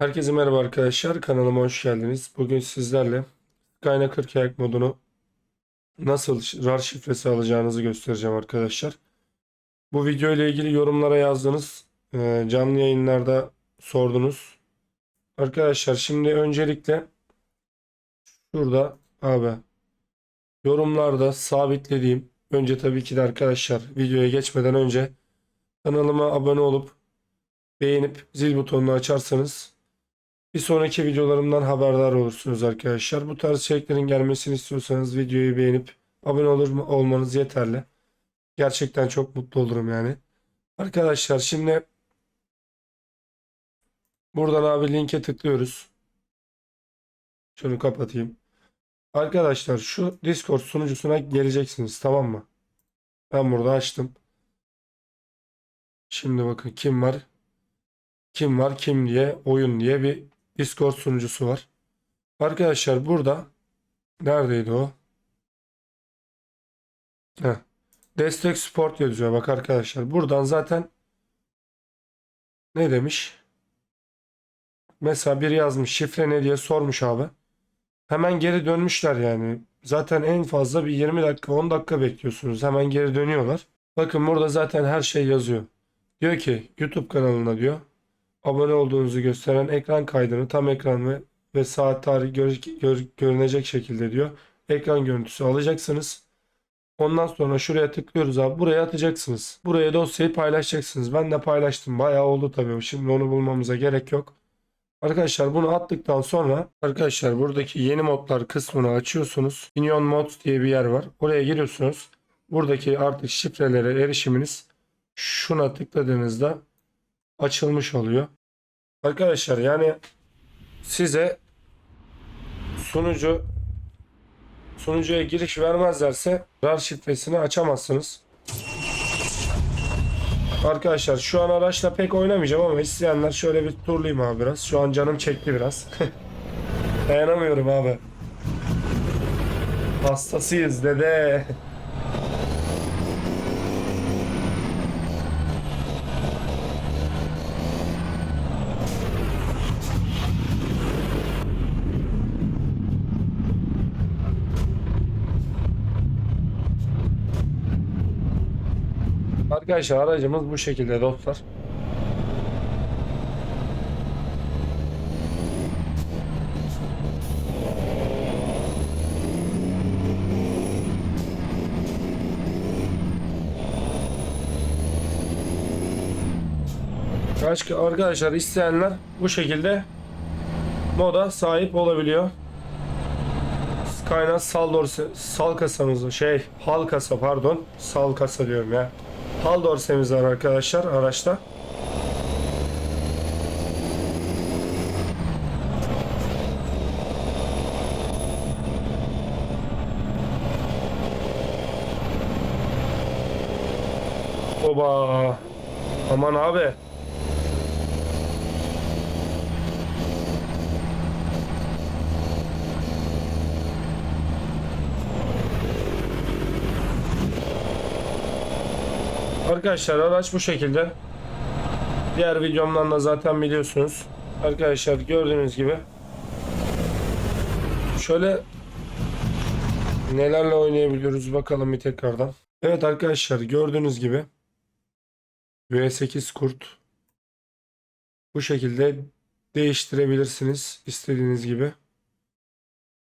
Herkese merhaba arkadaşlar. Kanalıma hoş geldiniz. Bugün sizlerle Skyna 40 ayak modunu nasıl RAR şifresi alacağınızı göstereceğim arkadaşlar. Bu video ile ilgili yorumlara yazdınız. Ee, canlı yayınlarda sordunuz. Arkadaşlar şimdi öncelikle şurada abi yorumlarda sabitlediğim önce tabii ki de arkadaşlar videoya geçmeden önce kanalıma abone olup beğenip zil butonunu açarsanız bir sonraki videolarımdan haberdar olursunuz arkadaşlar. Bu tarz içeriklerin gelmesini istiyorsanız videoyu beğenip abone olur olmanız yeterli. Gerçekten çok mutlu olurum yani. Arkadaşlar şimdi buradan abi linke tıklıyoruz. Şunu kapatayım. Arkadaşlar şu Discord sunucusuna geleceksiniz tamam mı? Ben burada açtım. Şimdi bakın kim var? Kim var kim diye oyun diye bir Discord sunucusu var. Arkadaşlar burada neredeydi o? Heh. Destek Support yazıyor bak arkadaşlar. Buradan zaten ne demiş? Mesela biri yazmış şifre ne diye sormuş abi. Hemen geri dönmüşler yani. Zaten en fazla bir 20 dakika 10 dakika bekliyorsunuz. Hemen geri dönüyorlar. Bakın burada zaten her şey yazıyor. Diyor ki YouTube kanalına diyor abone olduğunuzu gösteren ekran kaydını tam ekran ve, ve saat tarih gör- gör- görünecek şekilde diyor. Ekran görüntüsü alacaksınız. Ondan sonra şuraya tıklıyoruz abi. Buraya atacaksınız. Buraya dosyayı paylaşacaksınız. Ben de paylaştım. Bayağı oldu tabii. Şimdi onu bulmamıza gerek yok. Arkadaşlar bunu attıktan sonra arkadaşlar buradaki yeni modlar kısmını açıyorsunuz. Minion Mods diye bir yer var. Oraya giriyorsunuz. Buradaki artık şifrelere erişiminiz şuna tıkladığınızda açılmış oluyor. Arkadaşlar yani size sunucu sunucuya giriş vermezlerse RAR şifresini açamazsınız. Arkadaşlar şu an araçla pek oynamayacağım ama isteyenler şöyle bir turlayayım abi biraz. Şu an canım çekti biraz. Dayanamıyorum abi. Hastasıyız dede. Arkadaşlar aracımız bu şekilde dostlar. Arkadaşlar isteyenler bu şekilde moda sahip olabiliyor. Kaynak sal dorse, sal kasamız şey hal kasa pardon sal kasa diyorum ya. Hal dorsemiz var arkadaşlar araçta. Oba. Aman abi. Arkadaşlar araç bu şekilde. Diğer videomdan da zaten biliyorsunuz. Arkadaşlar gördüğünüz gibi. Şöyle nelerle oynayabiliyoruz bakalım bir tekrardan. Evet arkadaşlar gördüğünüz gibi V8 kurt bu şekilde değiştirebilirsiniz istediğiniz gibi.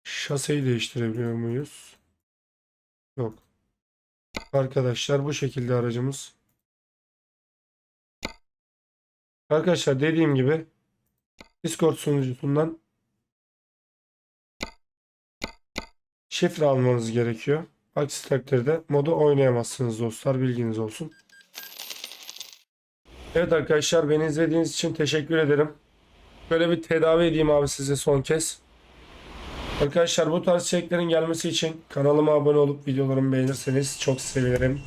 Şaseyi değiştirebiliyor muyuz? Yok. Arkadaşlar bu şekilde aracımız. Arkadaşlar dediğim gibi Discord sunucusundan şifre almanız gerekiyor. Aksi takdirde modu oynayamazsınız dostlar bilginiz olsun. Evet arkadaşlar beni izlediğiniz için teşekkür ederim. Böyle bir tedavi edeyim abi size son kez. Arkadaşlar bu tarz içeriklerin gelmesi için kanalıma abone olup videolarımı beğenirseniz çok sevinirim.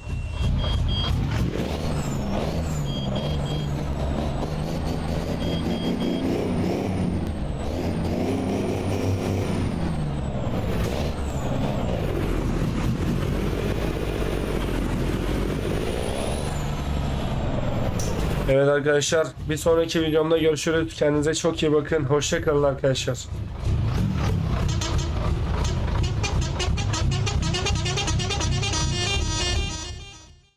Evet arkadaşlar bir sonraki videomda görüşürüz. Kendinize çok iyi bakın. Hoşça kalın arkadaşlar.